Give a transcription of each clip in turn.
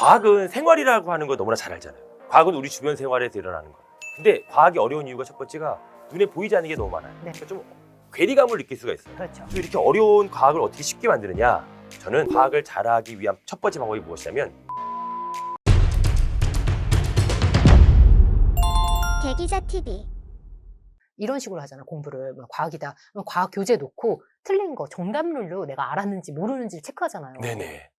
과학은 생활이라고 하는 거 너무나 잘 알잖아요. 과학은 우리 주변 생활에서 일어나는 거. 근데 과학이 어려운 이유가 첫 번째가 눈에 보이지 않는 게 너무 많아요. 네. 그러니까 좀 괴리감을 느낄 수가 있어요. 그렇죠. 또 이렇게 어려운 과학을 어떻게 쉽게 만드느냐? 저는 과학을 잘하기 위한 첫 번째 방법이 무엇이냐면 대기자 TV 이런 식으로 하잖아 공부를 뭐 과학이다 그럼 과학 교재 놓고 틀린 거 정답률로 내가 알았는지 모르는지를 체크하잖아요. 네네.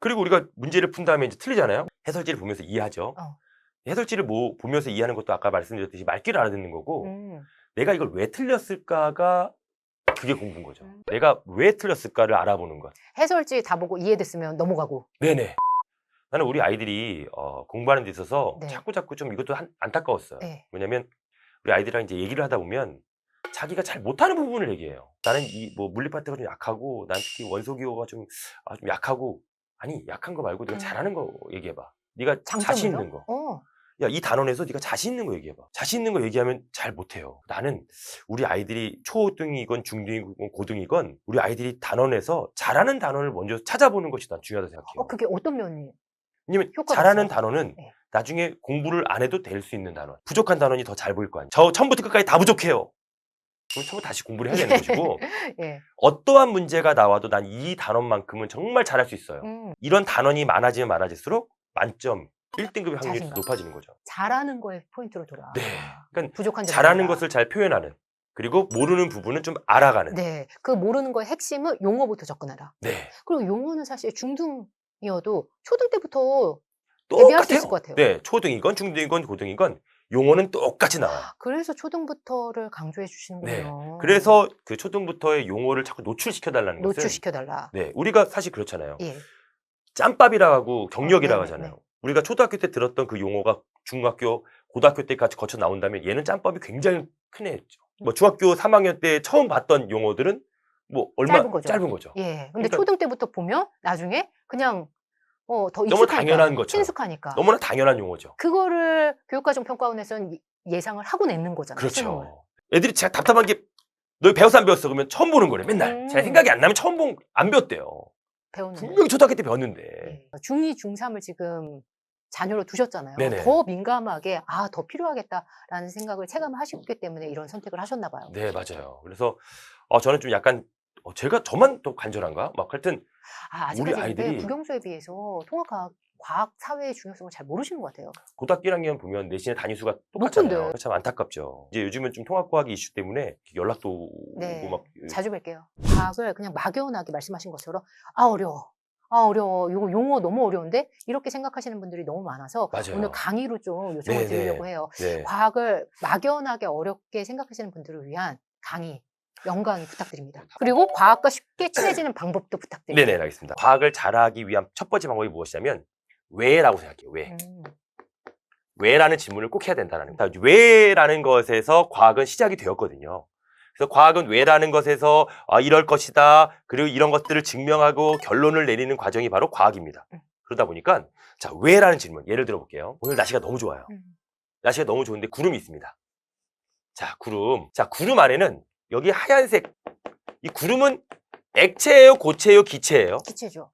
그리고 우리가 문제를 푼 다음에 이제 틀리잖아요. 해설지를 보면서 이해하죠. 어. 해설지를 뭐 보면서 이해하는 것도 아까 말씀드렸듯이 말귀를 알아듣는 거고 음, 내가 이걸 왜 틀렸을까가 그게 공부인 거죠. 음. 내가 왜 틀렸을까를 알아보는 것. 해설지 다 보고 이해됐으면 넘어가고. 네네. 나는 우리 아이들이 어, 공부하는 데 있어서 네. 자꾸 자꾸 좀 이것도 한- 안타까웠어요. 네. 왜냐면 우리 아이들이랑 이제 얘기를 하다 보면 자기가 잘 못하는 부분을 얘기해요. 나는 이 뭐 물리 파트가 좀 약하고 난 특히 원소 기호가 좀, 아, 좀 약하고 아니 약한 거 말고 네가 음. 잘하는 거 얘기해봐. 네가? 자신 있는 거. 어. 야 이 단원에서 네가 자신 있는 거 얘기해봐. 자신 있는 거 얘기하면 잘 못해요. 나는 우리 아이들이 초등이건 중등이건 고등이건 우리 아이들이 단원에서 잘하는 단원을 먼저 찾아보는 것이 난 중요하다 생각해요. 어 그게 어떤 면이? 왜냐면 잘하는 있어요. 단원은 네. 나중에 공부를 안 해도 될 수 있는 단원. 부족한 단원이 더 잘 보일 거 아니에요. 저 처음부터 끝까지 다 부족해요. 그럼 처음부터 다시 공부를 해야 되는 것이고 예. 어떠한 문제가 나와도 난 이 단원만큼은 정말 잘할 수 있어요. 음, 이런 단원이 많아지면 많아질수록 만점 1등급의 확률이 자신감. 높아지는 거죠. 잘하는 거에 포인트로 돌아. 네. 그러니까 부족한 점이 잘하는 아니라. 것을 잘 표현하는 그리고 모르는 부분은 좀 알아가는. 네. 그 모르는 거의 핵심은 용어부터 접근하라. 네. 그리고 용어는 사실 중등이어도 초등 때부터 대비할 수 똑같아요. 있을 것 같아요. 네. 초등이건 중등이건 고등이건 용어는 똑같이 나와요. 그래서 초등부터를 강조해 주시는군요. 그래서 그 초등부터의 용어를 자꾸 노출시켜 달라는 것은 노출시켜 달라. 네, 우리가 사실 그렇잖아요. 예. 짬밥이라고 경력이라고 어, 네네, 하잖아요. 우리가 초등학교 때 들었던 그 용어가 중학교, 고등학교 때까지 거쳐 나온다면 얘는 짬밥이 굉장히 큰 애였죠. 뭐 중학교 3학년 때 처음 봤던 용어들은 뭐 얼마 짧은 거죠. 짧은 거죠. 예. 근데 그러니까- 초등 때부터 보면 나중에 그냥 어, 더 너무 익숙하니까, 당연한 것처럼. 친숙하니까. 너무나 당연한 용어죠. 그거를 교육과정 평가원에서는 이- 예상을 하고 내는 거잖아요. 수능을. 그렇죠. 애들이 제가 답답한 게너 배웠어 안 배웠어 그러면 처음 보는 거래 맨날. 음. 제가 생각이 안 나면 처음 본 안 배웠대요. 배우는. 분명히 초등학교 때 배웠는데. 예. 중2, 중3을 지금 자녀로 두셨잖아요. 네네. 더 민감하게 아, 더 필요하겠다라는 생각을 체감하셨기 때문에 이런 선택을 하셨나 봐요. 네 맞아요. 그래서 어, 저는 좀 약간 어, 제가 저만 또 간절한가? 막 하여튼 아, 우리 아직까지 아이들이- 국영수에 비해서 통합과학 과학 사회의 중요성을 잘 모르시는 것 같아요. 고등학교 1학년 보면 내신의 단위수가. 똑같잖아요. 참 안타깝죠. 이제 요즘은 좀 통합과학이 이슈 때문에 연락도 네. 오고 막 자주 뵐게요. 과학을 그냥 막연하게 말씀하신 것처럼 아 어려워. 아 어려워. 이거 용어 너무 어려운데 이렇게 생각하시는 분들이 너무 많아서 맞아요. 오늘 강의로 좀 요청을 네, 드리려고 네. 해요. 네. 과학을 막연하게 어렵게 생각하시는 분들을 위한 강의, 영강이 부탁드립니다. 그리고 과학과 쉽게 친해지는 방법도 부탁드립니다. 네네 알겠습니다. 과학을 잘하기 위한 첫 번째 방법이 무엇이냐면 왜라고 생각해요. 왜? 음, 왜라는 질문을 꼭 해야 된다는 거예요. 왜라는 것에서 과학은 시작이 되었거든요. 그래서 과학은 왜라는 것에서 아, 이럴 것이다. 그리고 이런 것들을 증명하고 결론을 내리는 과정이 바로 과학입니다. 음. 그러다 보니까 자 왜라는 질문 예를 들어 볼게요. 오늘 날씨가 너무 좋아요. 음. 날씨가 너무 좋은데 구름이 있습니다. 자 구름. 자 구름 안에는 여기 하얀색 이 구름은 액체예요, 고체예요, 기체예요? 기체죠.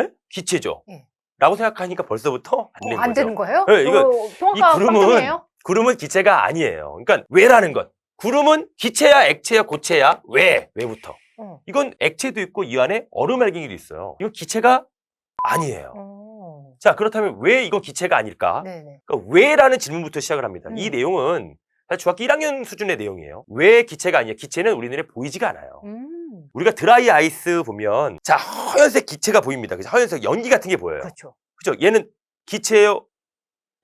예? 기체죠. 예. 라고 생각하니까 벌써부터 안 어, 되는 안 거죠. 되는 거예요? 네, 이거- 어, 통합과학 구름은 깜짝이에요? 구름은 기체가 아니에요. 그러니까 왜라는 것. 구름은 기체야, 액체야, 고체야? 왜? 왜부터? 어. 이건 액체도 있고 이 안에 얼음 알갱이도 있어요. 이건 기체가 아니에요. 어. 자, 그렇다면 왜 이건 기체가 아닐까? 네네. 그러니까 왜라는 질문부터 시작을 합니다. 이 음. 내용은 사실 중학교 1학년 수준의 내용이에요. 왜 기체가 아니야? 기체는 우리 눈에 보이지가 않아요. 음, 우리가 드라이 아이스 보면 자, 하얀색 기체가 보입니다. 그죠? 하얀색 연기 같은 게 보여요. 그렇죠. 그죠? 얘는 기체예요?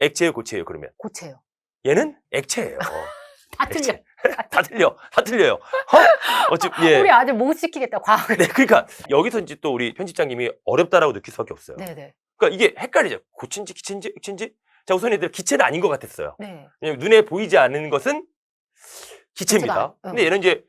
액체예요? 고체예요? 그러면 고체요. 얘는 액체예요. 다 틀려. 액체. 다 틀려. 다 틀려요. 어? 어찌, 예. 우리 아들 못 시키겠다, 과학을. 네, 그러니까 여기서 이제 또 우리 편집장님이 어렵다라고 느낄 수밖에 없어요. 네네. 그러니까 이게 헷갈리죠. 고체인지 기체인지 액체인지. 자, 우선 얘들 기체는 아닌 것 같았어요. 네. 왜냐면 눈에 보이지 않는 것은 기체입니다. 응. 근데 얘는 이제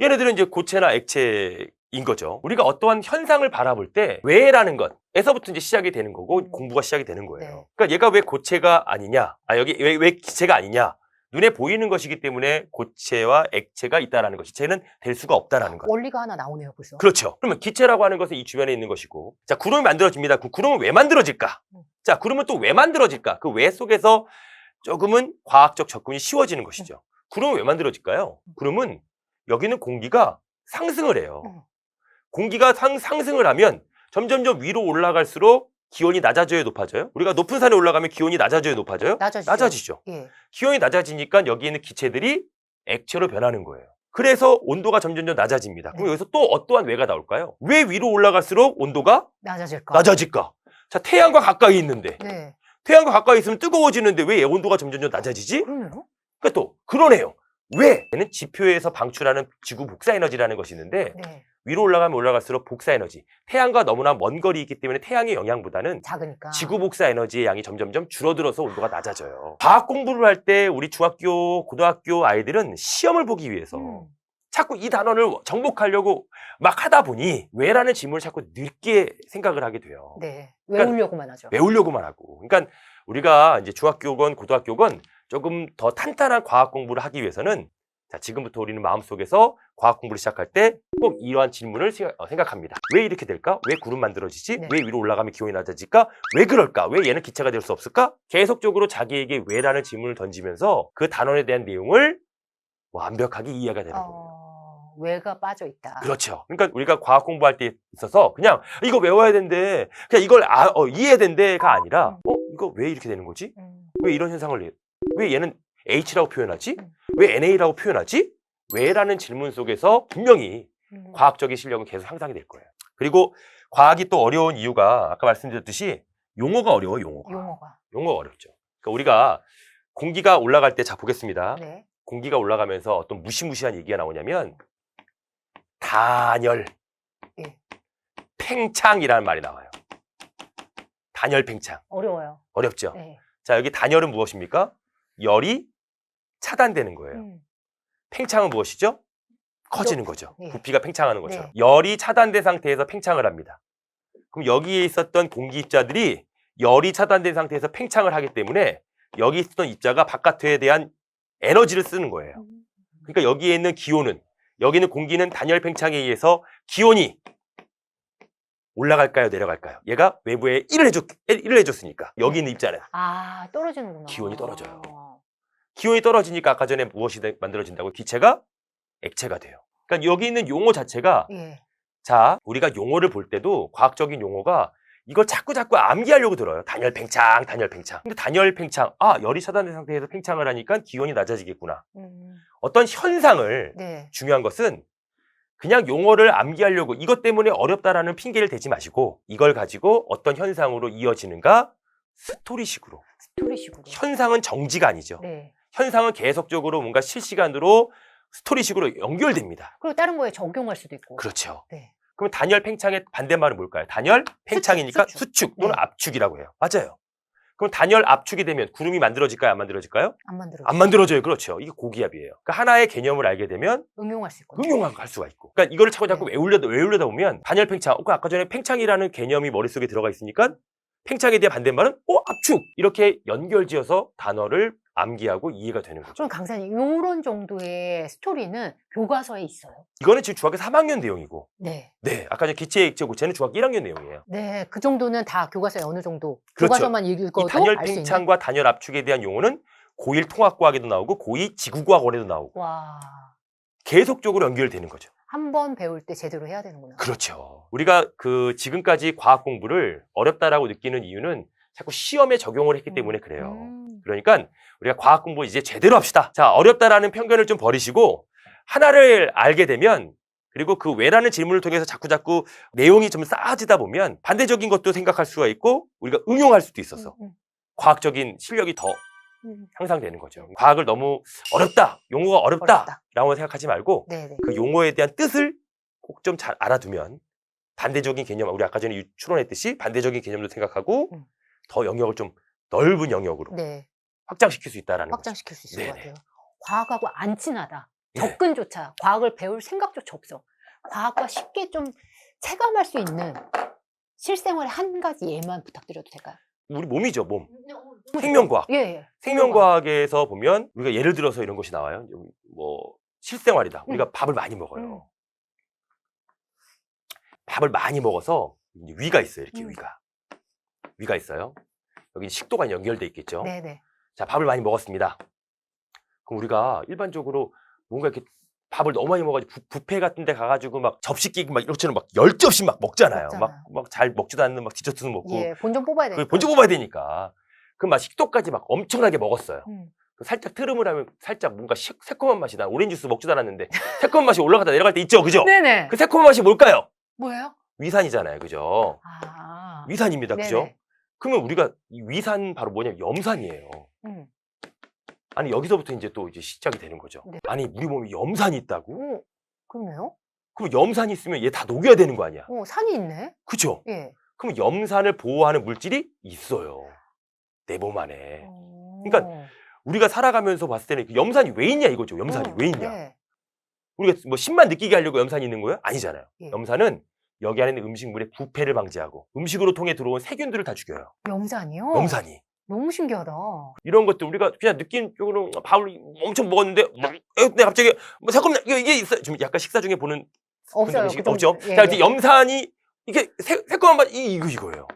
얘네들은 이제 고체나 액체인 거죠. 우리가 어떠한 현상을 바라볼 때 왜라는 것에서부터 이제 시작이 되는 거고 음. 공부가 시작이 되는 거예요. 네. 그러니까 얘가 왜 고체가 아니냐? 아 여기 왜, 왜 기체가 아니냐? 눈에 보이는 것이기 때문에 고체와 액체가 있다라는 것이 쟤는 될 수가 없다라는 거예요. 원리가 하나 나오네요, 벌써. 그렇죠. 그러면 기체라고 하는 것은 이 주변에 있는 것이고, 자 구름이 만들어집니다. 그 구름은 왜 만들어질까? 음. 자 구름은 또왜 만들어질까? 그 왜 속에서 조금은 과학적 접근이 쉬워지는 것이죠. 구름은 왜 만들어질까요? 구름은 여기는 공기가 상승을 해요. 음. 공기가 상, 상승을 하면 점점점 위로 올라갈수록 기온이 낮아져야 높아져요. 우리가 높은 산에 올라가면 기온이 낮아져야 높아져요. 낮아지죠. 낮아지죠. 예. 기온이 낮아지니까 여기 있는 기체들이 액체로 변하는 거예요. 그래서 온도가 점점점 낮아집니다. 그럼 네. 여기서 또 어떠한 왜가 나올까요? 왜 위로 올라갈수록 온도가 낮아질까? 낮아질까? 자, 태양과 가까이 있는데 네. 태양과 가까이 있으면 뜨거워지는데 왜 온도가 점점점 낮아지지? 그러네요. 그러니까 또 그러네요. 왜? 얘는 지표에서 방출하는 지구 복사 에너지라는 것이 있는데 네. 위로 올라가면 올라갈수록 복사 에너지. 태양과 너무나 먼 거리 있기 때문에 태양의 영향보다는 작으니까. 지구 복사 에너지의 양이 점점점 줄어들어서 온도가 낮아져요. 과학 공부를 할 때 우리 중학교, 고등학교 아이들은 시험을 보기 위해서 음. 자꾸 이 단원을 정복하려고 막 하다 보니 왜라는 질문을 자꾸 늦게 생각을 하게 돼요. 네. 그러니까 외우려고만 하죠. 외우려고만 하고. 그러니까 우리가 이제 중학교건 고등학교건 조금 더 탄탄한 과학 공부를 하기 위해서는 자, 지금부터 우리는 마음속에서 과학 공부를 시작할 때 꼭 이러한 질문을 생각- 어, 생각합니다. 왜 이렇게 될까? 왜 구름 만들어지지? 네. 왜 위로 올라가면 기온이 낮아질까? 왜 그럴까? 왜 얘는 기체가 될 수 없을까? 계속적으로 자기에게 왜라는 질문을 던지면서 그 단원에 대한 내용을 완벽하게 이해가 되는 겁니다. 어, 외가 빠져 있다. 그렇죠. 그러니까 우리가 과학 공부할 때 있어서 그냥 이거 외워야 된대. 그냥 이걸 아, 어, 이해해야 된대가 아니라 어, 이거 왜 이렇게 되는 거지? 음. 왜 이런 현상을 내? 왜 얘는 H라고 표현하지? 음. 왜 NA라고 표현하지? 왜라는 질문 속에서 분명히 음. 과학적인 실력은 계속 향상이 될 거예요. 그리고 과학이 또 어려운 이유가 아까 말씀드렸듯이 용어가 어려워, 용어가. 용어가. 용어가 어렵죠. 그러니까 우리가 공기가 올라갈 때 자 보겠습니다. 네. 공기가 올라가면서 어떤 무시무시한 얘기가 나오냐면 단열, 예. 팽창이라는 말이 나와요. 단열, 팽창. 어려워요. 어렵죠? 네. 자, 여기 단열은 무엇입니까? 열이 차단되는 거예요. 음. 팽창은 무엇이죠? 커지는 거죠. 예. 부피가 팽창하는 것처럼. 네. 열이 차단된 상태에서 팽창을 합니다. 그럼 여기에 있었던 공기 입자들이 열이 차단된 상태에서 팽창을 하기 때문에 여기 있었던 입자가 바깥에 대한 에너지를 쓰는 거예요. 음. 그러니까 여기에 있는 기온은 여기 있는 공기는 단열 팽창에 의해서 기온이 올라갈까요, 내려갈까요? 얘가 외부에 1을 해줬, 1을 해줬으니까 여기 있는 입자는 아, 떨어지는구나. 기온이 떨어져요. 기온이 떨어지니까 아까 전에 무엇이 되- 만들어진다고 기체가 액체가 돼요. 그러니까 여기 있는 용어 자체가 예. 자 우리가 용어를 볼 때도 과학적인 용어가 이걸 자꾸 자꾸 암기하려고 들어요. 단열 팽창, 단열 팽창. 근데 단열 팽창, 아 열이 차단된 상태에서 팽창을 하니까 기온이 낮아지겠구나. 음. 어떤 현상을 네. 중요한 것은 그냥 용어를 암기하려고 이것 때문에 어렵다라는 핑계를 대지 마시고 이걸 가지고 어떤 현상으로 이어지는가 스토리식으로. 스토리식으로. 현상은 정지가 아니죠. 네. 현상은 계속적으로 뭔가 실시간으로 스토리식으로 연결됩니다. 그리고 다른 거에 적용할 수도 있고. 그렇죠. 네. 그럼 단열 팽창의 반대말은 뭘까요? 단열 팽창이니까 수축, 수축, 또는 네. 압축이라고 해요. 맞아요. 그럼 단열 압축이 되면 구름이 만들어질까요? 안 만들어질까요? 안 만들어. 안 만들어져요. 그렇죠. 이게 고기압이에요. 그러니까 하나의 개념을 알게 되면 응용할 수 있고. 응용할 수가 있고. 그러니까 이거를 자꾸 자꾸 네. 외우려다, 외우려다 보면 단열 팽창, 어, 그 아까 전에 팽창이라는 개념이 머릿속에 들어가 있으니까 팽창에 대한 반대말은 어, 압축! 이렇게 연결지어서 단어를 암기하고 이해가 되는 거죠. 그럼 강사님, 요런 정도의 스토리는 교과서에 있어요. 이거는 지금 중학교 3학년 내용이고 네. 네, 아까 전 기체 액체 고체는 중학교 1학년 내용이에요. 네. 그 정도는 다 교과서에 어느 정도. 그렇죠. 교과서만 이 읽어도 단열 알수 있는. 팽창과 단열 압축에 대한 용어는 고1 통합과학에도 나오고 고2 지구과학원에도 나오고 와. 계속적으로 연결되는 거죠. 한 번 배울 때 제대로 해야 되는구나. 그렇죠. 우리가 그 지금까지 과학 공부를 어렵다라고 느끼는 이유는 자꾸 시험에 적용을 했기 때문에 그래요. 음. 그러니까 우리가 과학 공부 이제 제대로 합시다. 자, 어렵다라는 편견을 좀 버리시고 하나를 알게 되면 그리고 그 왜라는 질문을 통해서 자꾸 자꾸 내용이 좀 쌓아지다 보면 반대적인 것도 생각할 수가 있고 우리가 응용할 수도 있어서 음, 과학적인 실력이 더 음. 향상되는 거죠. 과학을 너무 어렵다, 용어가 어렵다. 어렵다 라고 생각하지 말고 네네. 그 용어에 대한 뜻을 꼭 좀 잘 알아두면 반대적인 개념, 우리 아까 전에 유- 추론했듯이 반대적인 개념도 생각하고 음. 더 영역을 좀 넓은 영역으로 네. 확장시킬 수 있다라는. 확장시킬 수 있을 것 네네. 같아요. 과학하고 안 친하다. 네. 접근조차 과학을 배울 생각조차 없어. 과학과 쉽게 좀 체감할 수 있는 실생활의 한 가지 예만 부탁드려도 될까요? 우리 몸이죠, 몸. 생명과학. 예, 예. 생명과학에서 보면 우리가 예를 들어서 이런 것이 나와요. 뭐 실생활이다. 우리가 밥을 많이 먹어요. 음. 밥을 많이 먹어서 위가 있어요. 이렇게 음. 위가. 위가 있어요. 여기 식도가 연결돼 있겠죠. 네, 네. 자, 밥을 많이 먹었습니다. 그럼 우리가 일반적으로 뭔가 이렇게 밥을 너무 많이 먹어가지고 부, 뷔페 같은 데 가가지고 막 접시 끼고 막 이렇게처럼 막 열 접시 막 먹잖아요. 막, 먹잖아요. 막잘 먹지도 않는 막 디저트도 먹고. 예, 본좀 뽑아야 그 돼요. 본주 뽑아야 되니까. 그럼 막 식도까지 막 엄청나게 먹었어요. 음. 그 살짝 트름을 하면 살짝 뭔가 시- 새콤한 맛이 나. 오렌지 주스 먹지도 않았는데 새콤한 맛이 올라가다 내려갈 때 있죠, 그죠? 네네. 그 새콤한 맛이 뭘까요? 뭐예요? 위산이잖아요, 그죠? 아. 위산입니다, 그죠? 네네. 그 러면 우리가 이 위산 바로 뭐냐면 염산이에요. 음. 아니 여기서부터 이제 또 이제 시작이 되는 거죠. 네. 아니 우리 몸에 염산이 있다고? 오, 그러네요. 그럼 염산이 있으면 얘 다 녹여야 되는 거 아니야? 오, 산이 있네. 그죠? 예. 그럼 염산을 보호하는 물질이 있어요. 내 몸 안에. 어. 그러니까 우리가 살아가면서 봤을 때는 그 염산이 왜 있냐 이거죠. 염산이 어, 왜 있냐? 네. 우리가 뭐 신만 느끼게 하려고 염산이 있는 거예요? 아니잖아요. 예. 염산은 여기 안에 있는 음식물의 부패를 방지하고 음식으로 통해 들어온 세균들을 다 죽여요. 염산이요? 염산이. 너무 신기하다. 이런 것들 우리가 그냥 느낌적으로 밥을 엄청 먹었는데 막 에, 내가 갑자기 뭐 잠깐만 이게, 이게 있어요. 지금 약간 식사 중에 보는 없어요. 분들이 그 없죠. 예, 자, 예. 이제 염산이 이게 새, 새콤한 맛 이, 이거 이거예요.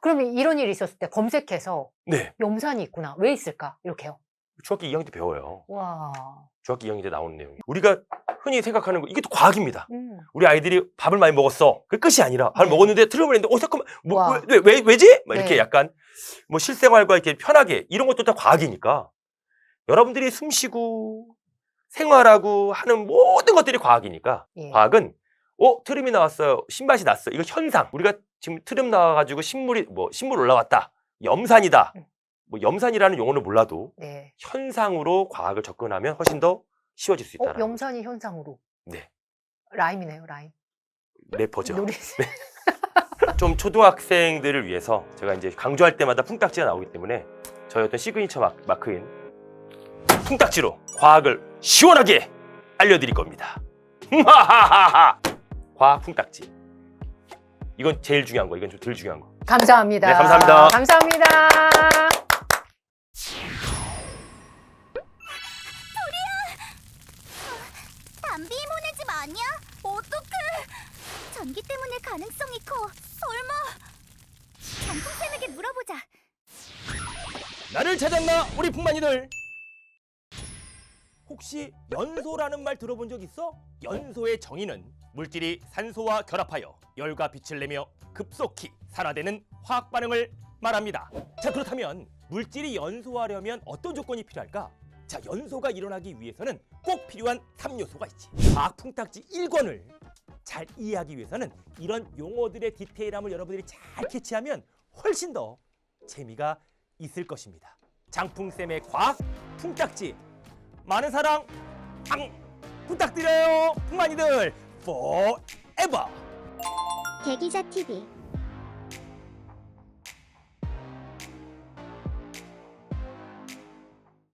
그러면 이런 일이 있었을 때 검색해서 네. 염산이 있구나. 왜 있을까? 이렇게요. 중학교 2학년 때 배워요. 와. 중학교 2학년 때 나오는 내용이. 우리가 흔히 생각하는 거 이게 또 과학입니다. 음. 우리 아이들이 밥을 많이 먹었어. 그 끝이 아니라 밥을 네. 먹었는데 트름을 했는데 어 잠깐만 뭐, 와. 왜, 왜, 왜, 왜지? 막 이렇게 네. 약간 뭐 실생활과 이렇게 편하게 이런 것도 다 과학이니까 여러분들이 숨 쉬고 생활하고 하는 모든 것들이 과학이니까 예. 과학은 어 트름이 나왔어요 신맛이 났어 이거 현상 우리가 지금 트름 나와가지고 신물이 뭐 신물 올라왔다 염산이다 음. 뭐 염산이라는 용어를 몰라도 네. 현상으로 과학을 접근하면 훨씬 더 쉬워질 수 어, 있다는 염산이 현상으로. 네 라임이네요, 라임. 래퍼죠 노래. 좀 초등학생들을 위해서 제가 이제 강조할 때마다 풍딱지가 나오기 때문에 저희 어떤 시그니처 마- 마크인 풍딱지로 과학을 시원하게 알려드릴 겁니다. 과학 풍딱지. 이건 제일 중요한 거. 이건 좀 덜 중요한 거. 감사합니다. 네, 감사합니다. 감사합니다. 물어보자. 나를 찾았나 우리 풍만이들. 혹시 연소라는 말 들어본 적 있어? 연소의 정의는 물질이 산소와 결합하여 열과 빛을 내며 급속히 산화되는 화학 반응을 말합니다. 자 그렇다면 물질이 연소하려면 어떤 조건이 필요할까? 자 연소가 일어나기 위해서는 꼭 필요한 3요소가 있지. 과학 풍탁지 1권을 잘 이해하기 위해서는 이런 용어들의 디테일함을 여러분들이 잘 캐치하면 훨씬 더 재미가 있을 것입니다. 장풍쌤의 과학 풍딱지. 많은 사랑 앙! 부탁드려요 풍만이들 forever! 대기자 TV